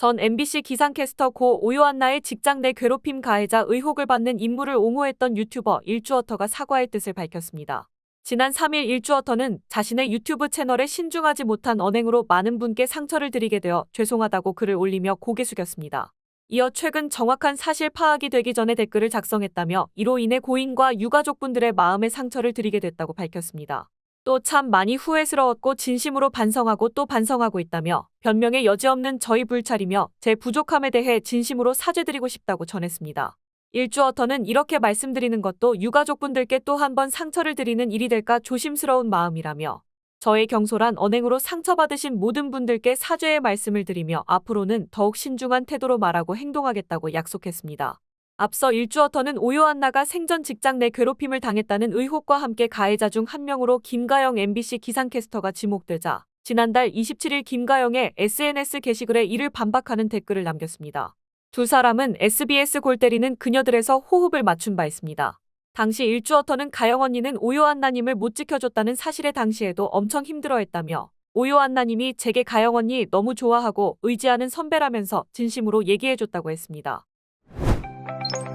전 MBC 기상캐스터 고 오요한나의 직장 내 괴롭힘 가해자 의혹을 받는 인물을 옹호했던 유튜버 일주어터가 사과의 뜻을 밝혔습니다. 지난 3일 일주어터는 자신의 유튜브 채널에 신중하지 못한 언행으로 많은 분께 상처를 드리게 되어 죄송하다고 글을 올리며 고개 숙였습니다. 이어 최근 정확한 사실 파악이 되기 전에 댓글을 작성했다며 이로 인해 고인과 유가족분들의 마음에 상처를 드리게 됐다고 밝혔습니다. 또 참 많이 후회스러웠고 진심으로 반성하고 또 반성하고 있다며 변명의 여지 없는 저희 불찰이며 제 부족함에 대해 진심으로 사죄드리고 싶다고 전했습니다. 일주어터는 이렇게 말씀드리는 것도 유가족분들께 또 한 번 상처를 드리는 일이 될까 조심스러운 마음이라며 저의 경솔한 언행으로 상처받으신 모든 분들께 사죄의 말씀을 드리며 앞으로는 더욱 신중한 태도로 말하고 행동하겠다고 약속했습니다. 앞서 일주어터는 오요한나가 생전 직장 내 괴롭힘을 당했다는 의혹과 함께 가해자 중 한 명으로 김가영 MBC 기상캐스터가 지목되자 지난달 27일 김가영의 SNS 게시글에 이를 반박하는 댓글을 남겼습니다. 두 사람은 SBS 골 때리는 그녀들에서 호흡을 맞춘 바 있습니다. 당시 일주어터는 가영 언니는 오요한나님을 못 지켜줬다는 사실에 당시에도 엄청 힘들어했다며 오요한나님이 제게 가영 언니 너무 좋아하고 의지하는 선배라면서 진심으로 얘기해줬다고 했습니다. Música